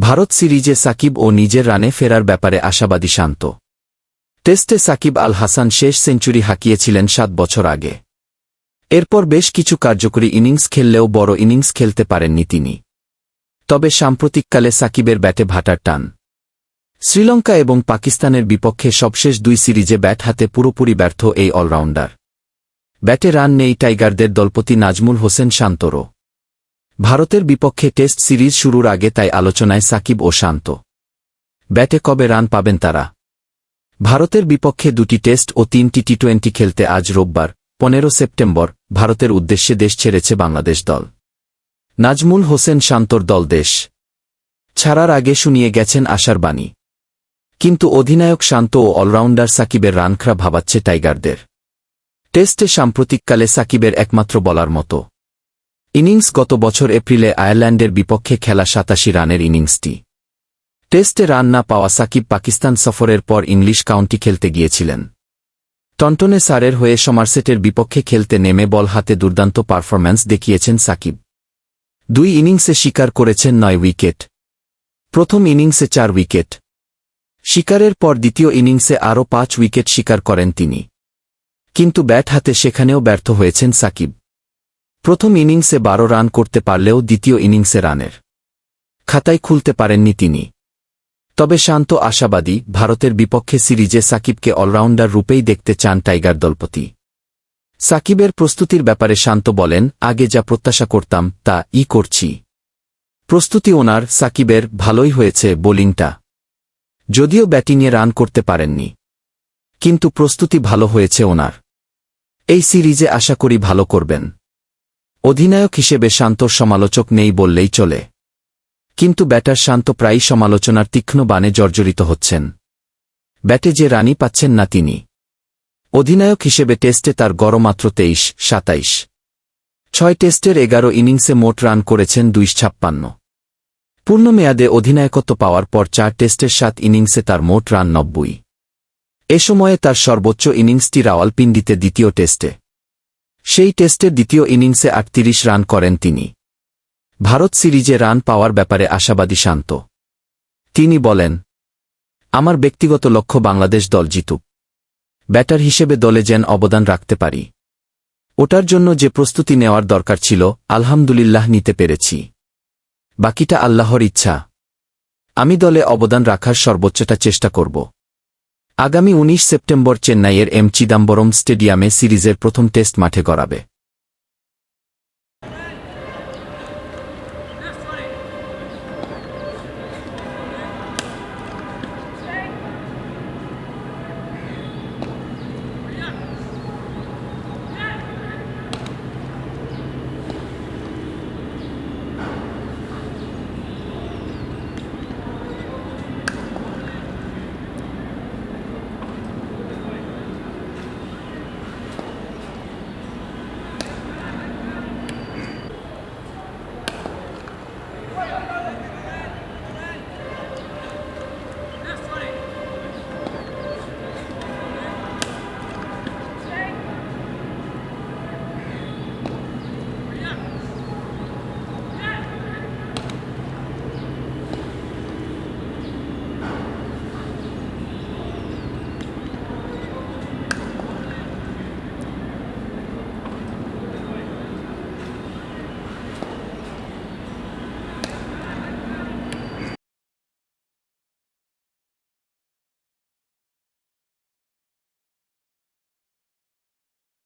ভারত সিরিজে সাকিব ও নিজের রানে ফেরার ব্যাপারে আশাবাদী শান্ত। টেস্টে সাকিব আল হাসান শেষ সেঞ্চুরি হাঁকিয়েছিলেন সাত বছর আগে। এরপর বেশ কিছু কার্যকরী ইনিংস খেললেও বড় ইনিংস খেলতে পারেননি তিনি। তবে সাম্প্রতিককালে সাকিবের ব্যাটে ভাটার টান। শ্রীলঙ্কা এবং পাকিস্তানের বিপক্ষে সবশেষ দুই সিরিজে ব্যাট হাতে পুরোপুরি ব্যর্থ এই অলরাউন্ডার। ব্যাটে রান নেই টাইগারদের দলপতি নাজমুল হোসেন শান্তরও। ভারতের বিপক্ষে টেস্ট সিরিজ শুরুর আগে তাই আলোচনায় সাকিব ও শান্ত। ব্যাটে কবে রান পাবেন তারা? ভারতের বিপক্ষে দুটি টেস্ট ও তিনটি টি টোয়েন্টি খেলতে আজ রোববার, পনেরো সেপ্টেম্বর, ভারতের উদ্দেশ্যে দেশ ছেড়েছে বাংলাদেশ দল। নাজমুল হোসেন শান্তর দল দেশ। ছাড়ার আগে শুনিয়ে গেছেন আশার বাণী। কিন্তু অধিনায়ক শান্ত ও অলরাউন্ডার সাকিবের রানখরা ভাবাচ্ছে টাইগারদের। টেস্টে সাম্প্রতিককালে সাকিবের একমাত্র বলার মতো। ইনিংস গত বছর এপ্রিলে আয়ারল্যান্ডের বিপক্ষে খেলা সাতাশি রানের ইনিংসটি। টেস্টে রান না পাওয়া সাকিব পাকিস্তান সফরের পর ইংলিশ কাউন্টি খেলতে গিয়েছিলেন। টন্টনে সারের হয়ে সমারসেটের বিপক্ষে খেলতে নেমে বল হাতে দুর্দান্ত পারফরম্যান্স দেখিয়েছেন সাকিব। দুই ইনিংসে শিকার করেছেন নয় উইকেট। প্রথম ইনিংসে চার উইকেট। শিকারের পর দ্বিতীয় ইনিংসে আরও পাঁচ উইকেট শিকার করেন তিনি। কিন্তু ব্যাট হাতে সেখানেও ব্যর্থ হয়েছেন সাকিব। প্রথম ইনিংসে বারো রান করতে পারলেও দ্বিতীয় ইনিংসে রানের খাতায় খুলতে পারেননি তিনি। তবে শান্ত আশাবাদী, ভারতের বিপক্ষে সিরিজে সাকিবকে অলরাউন্ডার রূপেই দেখতে চান টাইগার দলপতি। সাকিবের প্রস্তুতির ব্যাপারে শান্ত বলেন, আগে যা প্রত্যাশা করতাম, তা ই করছি। প্রস্তুতি ওনার, সাকিবের, ভালোই হয়েছে বোলিংটা। যদিও ব্যাটিংয়ে রান করতে পারেননি। কিন্তু প্রস্তুতি ভালো হয়েছে ওনার। এই সিরিজে আশা করি ভালো করবেন। অধিনায়ক হিসেবে শান্তর সমালোচক নেই বললেই চলে। কিন্তু ব্যাটার শান্ত প্রায়ই সমালোচনার তীক্ষ্ণ বানে জর্জরিত হচ্ছেন। ব্যাটে যে রানই পাচ্ছেন না তিনি। অধিনায়ক হিসেবে টেস্টে তার গড় মাত্র তেইশ, সাতাইশ। ছয় টেস্টের এগারো ইনিংসে মোট রান করেছেন দুইশ ছাপ্পান্ন। পূর্ণ মেয়াদে অধিনায়কত্ব পাওয়ার পর চার টেস্টের সাত ইনিংসে তার মোট রান নব্বই। এ সময়ে তার সর্বোচ্চ ইনিংসটি রাওয়ালপিন্ডিতে দ্বিতীয় টেস্টে। সেই টেস্টের দ্বিতীয় ইনিংসে আটত্রিশ রান করেন তিনি। ভারত সিরিজে রান পাওয়ার ব্যাপারে আশাবাদী শান্ত। তিনি বলেন, আমার ব্যক্তিগত লক্ষ্য বাংলাদেশ দল জিতুক। ব্যাটার হিসেবে দলে যেন অবদান রাখতে পারি। ওটার জন্য যে প্রস্তুতি নেওয়ার দরকার ছিল, আলহামদুলিল্লাহ নিতে পেরেছি। বাকিটা আল্লাহর ইচ্ছা। আমি দলে অবদান রাখার সর্বোচ্চটা চেষ্টা করব। আগামী ১৯ সেপ্টেম্বর চেন্নাইয়ের এম চিদাম্বরম স্টেডিয়ামে সিরিজের প্রথম টেস্ট মাঠে গড়াবে।